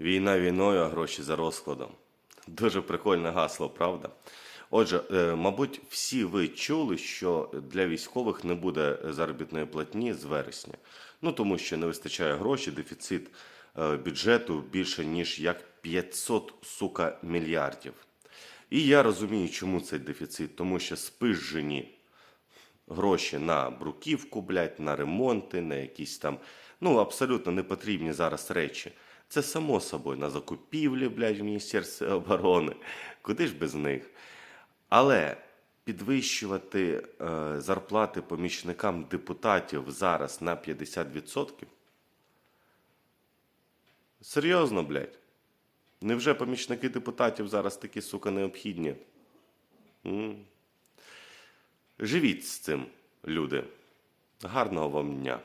Війна війною, а гроші за розкладом. Дуже прикольне гасло, правда? Отже, е, мабуть, всі ви чули, що для військових не буде заробітної платні з вересня. Ну тому що не вистачає грошей, дефіцит е, бюджету більше ніж як 500 сука мільярдів. І я розумію, чому цей дефіцит, тому що спижжені гроші на бруківку, блядь, на ремонти, на якісь там, ну, абсолютно непотрібні зараз речі. Це само собою на закупівлі, блядь, в Міністерстві оборони. Куди ж без них? Але підвищувати е, зарплати помічникам депутатів зараз на 50%? Серйозно, блядь? Невже помічники депутатів зараз такі, сука, необхідні? М? Живіть з цим, люди. Гарного вам дня.